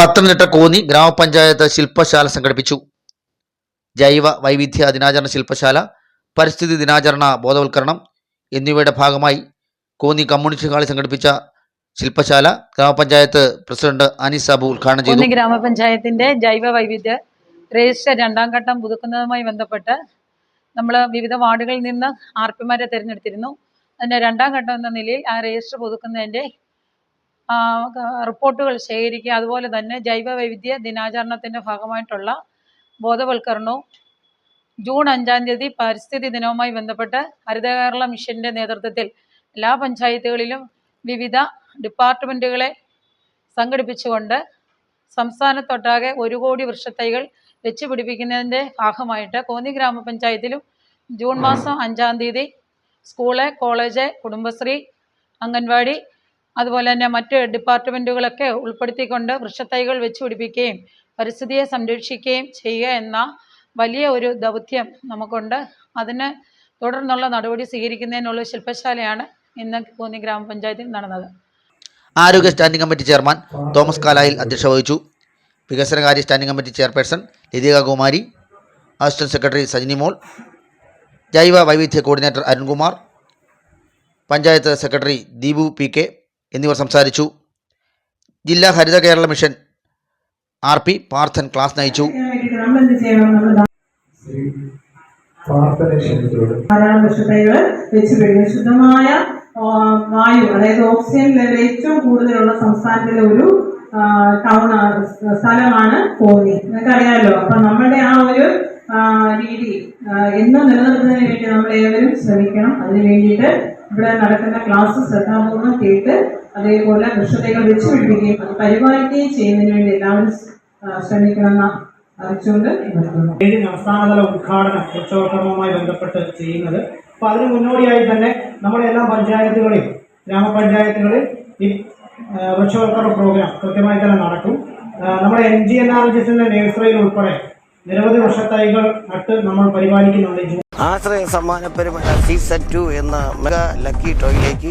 പത്തനംതിട്ട കോന്നി ഗ്രാമപഞ്ചായത്ത് ശില്പശാല സംഘടിപ്പിച്ചു. ജൈവ വൈവിധ്യ ദിനാചരണ ശില്പശാല പരിസ്ഥിതി ദിനാചരണ ബോധവൽക്കരണം എന്നിവയുടെ ഭാഗമായി കോന്നി കമ്മ്യൂണിറ്റി ഹാളിൽ സംഘടിപ്പിച്ച ശില്പശാല ഗ്രാമപഞ്ചായത്ത് പ്രസിഡന്റ് അനീസ് സാബു ഉദ്ഘാടനം ചെയ്തു. ഗ്രാമപഞ്ചായത്തിന്റെ ജൈവ വൈവിധ്യ രജിസ്റ്റർ രണ്ടാം ഘട്ടം പുതുക്കുന്നതുമായി ബന്ധപ്പെട്ട് നമ്മൾ വിവിധ വാർഡുകളിൽ നിന്ന് ആർ പിമാരെ തിരഞ്ഞെടുത്തിരുന്നു. അതിന്റെ രണ്ടാം ഘട്ടം എന്ന നിലയിൽ ആ രജിസ്റ്റർ ക- റിപ്പോർട്ടുകൾ ശേഖരിക്കുക അതുപോലെ തന്നെ ജൈവ വൈവിധ്യ ദിനാചരണത്തിന്റെ ഭാഗമായിട്ടുള്ള ബോധവൽക്കരണവും ജൂൺ അഞ്ചാം തീയതി പരിസ്ഥിതി ദിനവുമായി ബന്ധപ്പെട്ട് ഹരിത കേരള മിഷന്റെ നേതൃത്വത്തിൽ എല്ലാ പഞ്ചായത്തുകളിലും വിവിധ ഡിപ്പാർട്ട്മെന്റുകളെ സംഘടിപ്പിച്ചുകൊണ്ട് സംസ്ഥാനത്തൊട്ടാകെ ഒരു കോടി വൃക്ഷത്തൈകൾ വെച്ച് പിടിപ്പിക്കുന്നതിന്റെ ഭാഗമായിട്ട് കോന്നി ഗ്രാമപഞ്ചായത്തിലും ജൂൺ മാസം അഞ്ചാം തീയതി സ്കൂൾ കോളേജ് കുടുംബശ്രീ അംഗൻവാടി അതുപോലെ തന്നെ മറ്റ് ഡിപ്പാർട്ട്മെന്റുകളൊക്കെ ഉൾപ്പെടുത്തിക്കൊണ്ട് വൃക്ഷത്തൈകൾ വെച്ച് പിടിപ്പിക്കുകയും പരിസ്ഥിതിയെ സംരക്ഷിക്കുകയും ചെയ്യുക എന്ന വലിയ ഒരു ദൗത്യം നമുക്കുണ്ട്. അതിന് തുടർന്നുള്ള നടപടി സ്വീകരിക്കുന്നതിനുള്ള ശില്പശാലയാണ് ഇന്ന് കോന്നി ഗ്രാമപഞ്ചായത്തിൽ നടന്നത്. ആരോഗ്യ standing committee chairman Thomas Kalayil അധ്യക്ഷത വഹിച്ചു. വികസനകാര്യ standing committee chairperson Latika Kumari assistant secretary Sajini Mol ജൈവ വൈവിധ്യ coordinator Arunkumar panchayat secretary Deepu P K എന്നിവർ സംസാരിച്ചു. ജില്ലാ Haritha Kerala mission R P Parthan class നയിച്ചു. ശുദ്ധമായ വായു അതായത് ഓക്സിജൻ ലെവൽ ഏറ്റവും കൂടുതലുള്ള സംസ്ഥാനത്തിലെ ഒരു ടൗൺ സ്ഥലമാണ് കോന്നി. നിങ്ങൾക്ക് അറിയാമല്ലോ അപ്പൊ നമ്മുടെ ആ ഒരു രീതി എന്നും നിലനിർത്തുന്നതിന് വേണ്ടി നമ്മൾ ഏവരും ശ്രമിക്കണം. അതിന് വേണ്ടിയിട്ട് ഇവിടെ നടക്കുന്ന ക്ലാസ് ശ്രദ്ധാപൂർവം കേട്ട് അതേപോലെ ദുഷ്ടതകൾ വെച്ച് പിടിപ്പിക്കുകയും അത് പരിപാലിക്കുകയും ചെയ്യുന്നതിന് വേണ്ടി എല്ലാവരും ശ്രമിക്കണമെന്ന അറിയിച്ചുകൊണ്ട് ഏഴ് സംസ്ഥാനതല ഉദ്ഘാടനം വൃക്ഷവൽക്കരണവുമായി ബന്ധപ്പെട്ട് ചെയ്യുന്നത്. അപ്പൊ അതിന് മുന്നോടിയായി തന്നെ നമ്മുടെ എല്ലാ പഞ്ചായത്തുകളിൽ ഗ്രാമപഞ്ചായത്തുകളിൽ ഈ വൃക്ഷവൽക്കരണ പ്രോഗ്രാം കൃത്യമായി തന്നെ നടക്കും. നമ്മുടെ N G N R G എസിന്റെ നഴ്സറിയിൽ ഉൾപ്പെടെ നിരവധി വർഷത്തൈകൾ നട്ട് നമ്മൾ പരിപാലിക്കുന്നുണ്ട്. ആശ്രയ സമ്മാന പരിപാടി സീസൺ ടു എന്ന മെഗാ ലക്കി ടോയിലേക്ക്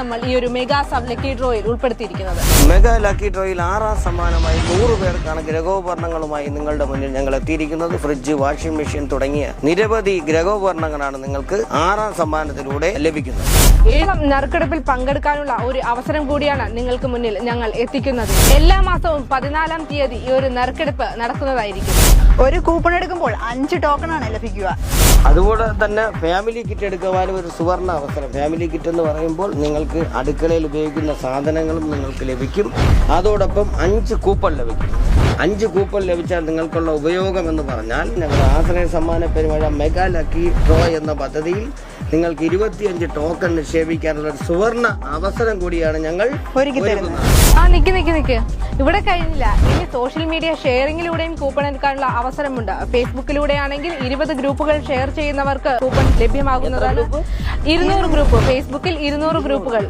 നമ്മൾ ഈ ഒരു മെഗാ സബ് ലക്കി ഡ്രോയിൽ ഉൾപ്പെടുത്തിയിരിക്കുന്നത്. മെഗാ ലക്കി ഡ്രോയിൽ ആറാം സമ്മാനമായി നൂറ് പേർക്കാണ് ഗ്രഹോപകരണങ്ങളുമായി നിങ്ങളുടെ മുന്നിൽ ഞങ്ങൾ എത്തിയിരിക്കുന്നത്. ഫ്രിഡ്ജ് വാഷിംഗ് മെഷീൻ തുടങ്ങിയ നിരവധി ഗ്രഹോപകരണങ്ങളാണ് നിങ്ങൾക്ക് ആറാം സമ്മാനത്തിലൂടെ ലഭിക്കുന്നത്. ഈ നറുക്കെടുപ്പിൽ പങ്കെടുക്കാനുള്ള ഒരു അവസരം കൂടിയാണ് നിങ്ങൾക്ക് മുന്നിൽ ഞങ്ങൾ എത്തിക്കുന്നത്. എല്ലാ മാസവും പതിനാലാം തീയതി ഈ ഒരു നറുക്കെടുപ്പ് നടക്കുന്നതായിരിക്കും. ഒരു കൂപ്പൺ എടുക്കുമ്പോൾ അഞ്ച് ടോക്കൺ ആണ് ലഭിക്കുക. അതുപോലെ തന്നെ ഫാമിലി കിറ്റ് എടുക്കുവാനും ഒരു സുവർണ അവസരം. ഫാമിലി കിറ്റ് എന്ന് പറയുമ്പോൾ നിങ്ങൾക്ക് അടുക്കളയിൽ ഉപയോഗിക്കുന്ന സാധനങ്ങളും നിങ്ങൾക്ക് ലഭിക്കും. അതോടൊപ്പം അഞ്ച് കൂപ്പൺ ലഭിക്കും. അഞ്ച് കൂപ്പൺ ലഭിച്ചാൽ നിങ്ങൾക്കുള്ള ഉപയോഗം എന്ന് പറഞ്ഞാൽ ഞങ്ങൾ ആശ്രയ സമ്മാന പെരുമഴ മെഗാ ലക്കി ഡ്രോ എന്ന പദ്ധതിയിൽ നിങ്ങൾക്ക് ഇരുപത്തിയഞ്ച് ടോക്കൺ നിക്ഷേപിക്കാനുള്ള ഒരു സുവർണ അവസരം കൂടിയാണ് ഞങ്ങൾ ഒരുക്കി തരുന്നത്. ആ നിക്ക് നിക്ക് നിക്ക്. ഇവിടെ കഴിഞ്ഞില്ല. ഇനി സോഷ്യൽ മീഡിയ ഷെയറിംഗിലൂടെയും കൂപ്പൺ എടുക്കാനുള്ള അവസരമുണ്ട്. ഫേസ്ബുക്കിലൂടെ ആണെങ്കിൽ ഇരുപത് ഗ്രൂപ്പുകൾ ഷെയർ ചെയ്യുന്നവർക്ക് കൂപ്പൺ ലഭ്യമാകുന്നതാണ്. ഇരുന്നൂറ് ഗ്രൂപ്പ്. ഫേസ്ബുക്കിൽ ഇരുന്നൂറ് ഗ്രൂപ്പുകൾ.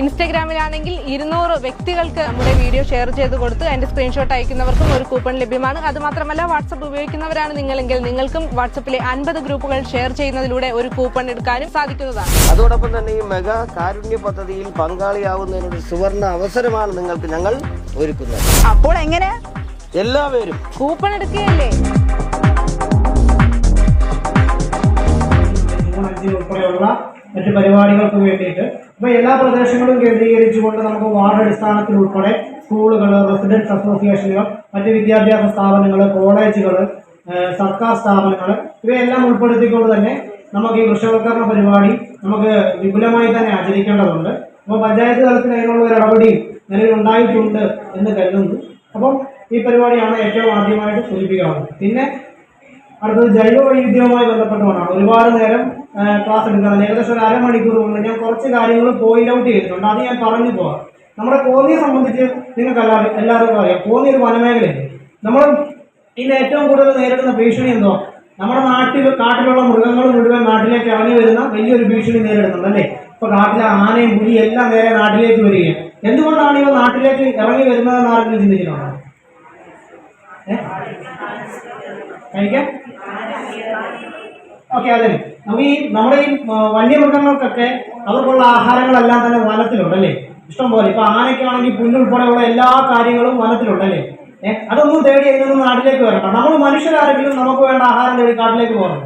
ഇൻസ്റ്റഗ്രാമിലാണെങ്കിൽ ഇരുന്നൂറ് വ്യക്തികൾക്ക് നമ്മുടെ വീഡിയോ ഷെയർ ചെയ്ത് കൊടുത്ത് അതിന്റെ സ്ക്രീൻഷോട്ട് അയക്കുന്നവർക്കും ഒരു കൂപ്പൺ ലഭ്യമാണ്. അത് മാത്രമല്ല വാട്സപ്പ് ഉപയോഗിക്കുന്നവരാണ് നിങ്ങളെങ്കിൽ നിങ്ങൾക്കും വാട്സപ്പിലെ അൻപത് ഗ്രൂപ്പുകൾ ഷെയർ ചെയ്യുന്നതിലൂടെ ഒരു കൂപ്പൺ എടുക്കാനും സാധിക്കുന്നതാണ്. അതോടൊപ്പം തന്നെ ഈ മെഗാ കാരുണ്യ പദ്ധതിയിൽ പങ്കാളിയാവുന്നതിനൊരു സുവർണ അവസരമാണ് നിങ്ങൾക്ക് ഞങ്ങൾ ഒരുക്കുന്നത്. അപ്പോൾ എങ്ങനെ? എല്ലാവരും. കൂപ്പൺ എടുക്കുകയല്ലേ? ഉൾപ്പെടെയുള്ള മറ്റ് പരിപാടികൾക്ക് വേണ്ടിയിട്ട്. അപ്പൊ എല്ലാ പ്രദേശങ്ങളും കേന്ദ്രീകരിച്ചുകൊണ്ട് നമുക്ക് വാർഡ് അടിസ്ഥാനത്തിൽ ഉൾപ്പെടെ സ്കൂളുകൾ റെസിഡൻസ് അസോസിയേഷനുകൾ മറ്റ് വിദ്യാഭ്യാസ സ്ഥാപനങ്ങൾ കോളേജുകൾ സർക്കാർ സ്ഥാപനങ്ങൾ ഇവയെല്ലാം ഉൾപ്പെടുത്തിക്കൊണ്ട് തന്നെ നമുക്ക് ഈ വൃക്ഷവൽക്കരണ പരിപാടി നമുക്ക് വിപുലമായി തന്നെ ആചരിക്കേണ്ടതുണ്ട്. അപ്പോൾ പഞ്ചായത്ത് തലത്തിൽ അതിനുള്ള ഒരു ഇടപെടി നിലവിൽ ഉണ്ടായിട്ടുണ്ട് എന്ന് കരുതുന്നു. അപ്പം ഈ പരിപാടിയാണ് ഏറ്റവും ആദ്യമായിട്ട് സൂചിപ്പിക്കാവുന്നത് പിന്നെ അടുത്തത് ജൈവ വൈവിധ്യവുമായി ബന്ധപ്പെട്ടുകൊണ്ടാണ് ഒരുപാട് നേരം ക്ലാസ് എടുക്കുന്നത് ഏകദേശം ഒരു അരമണിക്കൂർ കൊണ്ട് ഞാൻ കുറച്ച് കാര്യങ്ങൾ പോയിന്റ് ഔട്ട് ചെയ്തിട്ടുണ്ട്. അത് ഞാൻ പറഞ്ഞു പോകാം നമ്മുടെ കോന്നിയെ സംബന്ധിച്ച് നിങ്ങൾക്ക് എല്ലാവരും എല്ലാവർക്കും അറിയാം. കോന്നി ഒരു വനമേഖലയാണ്. നമ്മൾ ഇന്ന് ഏറ്റവും കൂടുതൽ നേരിടുന്ന ഭീഷണി എന്തോ നമ്മുടെ നാട്ടിൽ കാട്ടിലുള്ള മൃഗങ്ങൾ നാട്ടിലേക്ക് ഇറങ്ങി വരുന്ന വലിയൊരു ഭീഷണി നേരിടുന്നുണ്ട് അല്ലേ? ഇപ്പൊ കാട്ടിലെ ആനയും പുലി എല്ലാം നേരെ നാട്ടിലേക്ക് വരികയാണ്. എന്തുകൊണ്ടാണ് ഇവ നാട്ടിലേക്ക് ഇറങ്ങി വരുന്നതെന്ന് ആരെങ്കിലും ചിന്തിച്ചിട്ടുണ്ടോ? ഏ? കഴിക്കാൻ ഓക്കെ അതെ നമുക്ക് ഈ നമ്മുടെ ഈ വന്യമൃഗങ്ങൾക്കൊക്കെ അവർക്കുള്ള ആഹാരങ്ങളെല്ലാം തന്നെ വനത്തിലുണ്ട് അല്ലേ? ഇഷ്ടം പോലെ. ഇപ്പൊ ആനയ്ക്കാണെങ്കിൽ പുല്ലുൾപ്പെടെയുള്ള എല്ലാ കാര്യങ്ങളും വനത്തിലുണ്ട് അല്ലേ? അതൊന്നും തേടി അതിനൊന്നും നാട്ടിലേക്ക് വരണം നമ്മൾ മനുഷ്യരാരെങ്കിലും നമുക്ക് വേണ്ട ആഹാരം തേടി കാട്ടിലേക്ക് പോകണം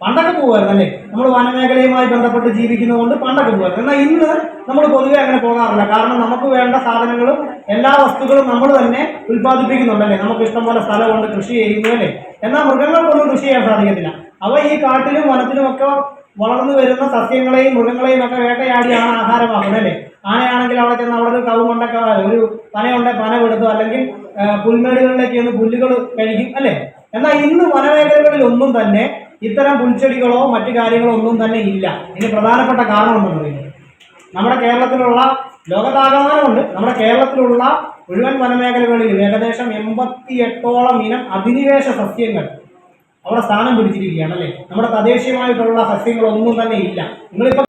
പണ്ടൊക്കെ പോകുമായിരുന്നു അല്ലേ? നമ്മൾ വനമേഖലയുമായി ബന്ധപ്പെട്ട് ജീവിക്കുന്നതുകൊണ്ട് പണ്ടൊക്കെ പോകുമായിരുന്നു എന്നാൽ ഇന്ന് നമ്മൾ പൊതുവെ അങ്ങനെ പോകാറില്ല. കാരണം നമുക്ക് വേണ്ട സാധനങ്ങളും എല്ലാ വസ്തുക്കളും നമ്മൾ തന്നെ ഉൽപ്പാദിപ്പിക്കുന്നുണ്ടല്ലേ നമുക്ക് ഇഷ്ടംപോലെ സ്ഥലമുണ്ട് കൃഷി ചെയ്യുന്നു അല്ലേ? എന്നാൽ മൃഗങ്ങൾക്കൊന്നും കൃഷി ചെയ്യാൻ സാധിക്കത്തില്ല. അവ ഈ കാട്ടിലും വനത്തിലും ഒക്കെ വളർന്നു വരുന്ന സസ്യങ്ങളെയും മൃഗങ്ങളെയും ഒക്കെ വേട്ടയാടിയാണ് ആഹാരമാക്കുന്നത് അല്ലേ? ആനയാണെങ്കിൽ അവിടെ ചെന്ന് അവിടെ ഒരു കവുകൊണ്ടൊക്കെ ഒരു പനയുണ്ടെ പന എടുത്തു അല്ലെങ്കിൽ പുൽമേടുകളിലേക്ക് ചെന്ന് പുല്ലുകൾ കഴിക്കും അല്ലേ? എന്നാൽ ഇന്ന് വനമേഖലകളിൽ ഒന്നും തന്നെ ഇത്തരം പുൽച്ചെടികളോ മറ്റു കാര്യങ്ങളോ ഒന്നും തന്നെ ഇല്ല. ഇതിന് പ്രധാനപ്പെട്ട കാരണം എന്തെന്ന് പറയുന്നത് നമ്മുടെ കേരളത്തിലുള്ള ലോകത്താകമാനമുണ്ട്. നമ്മുടെ കേരളത്തിലുള്ള മുഴുവൻ വനമേഖലകളിലും ഏകദേശം എൺപത്തി എട്ടോളം ഇനം അധിനിവേശ സസ്യങ്ങൾ അവിടെ സ്ഥാനം പിടിച്ചിരിക്കുകയാണ് അല്ലേ? നമ്മുടെ തദ്ദേശീയമായിട്ടുള്ള സസ്യങ്ങളൊന്നും തന്നെ ഇല്ല. നിങ്ങളിപ്പോൾ